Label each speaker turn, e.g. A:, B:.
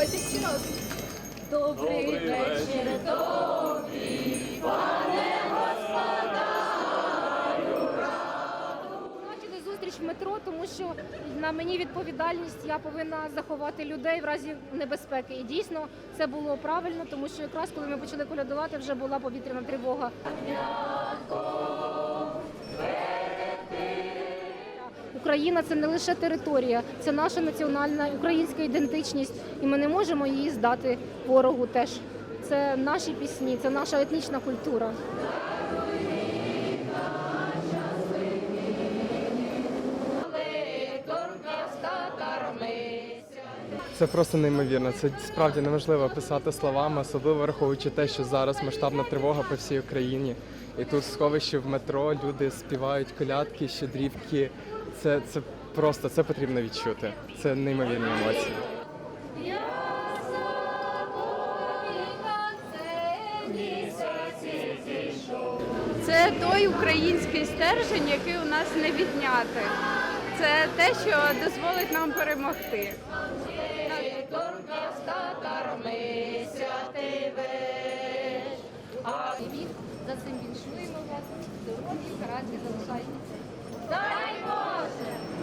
A: Давайте. Добрий, Добрий вечір тобі, пане господарю,
B: Бачили зустріч в метро, тому що на мені відповідальність я повинна заховати людей в разі небезпеки. І дійсно це було правильно, тому що якраз коли ми почали колядувати, вже була повітряна тривога. Україна це не лише територія, це наша національна українська ідентичність, і ми не можемо її здати ворогу. Теж це наші пісні, це наша етнічна культура.
C: Це просто неймовірно. Це справді неможливо описати словами, особливо враховуючи те, що зараз масштабна тривога по всій Україні. І тут сховище в метро, люди співають колядки, щедрівки. Це, це просто це потрібно відчути. Це неймовірні емоції.
D: Це той український стержень, який у нас не відняти. Це те, що дозволить нам перемогти.
A: За цим віншуємо вас. Здоров'я, гарантії залишайтеся. Дай Боже!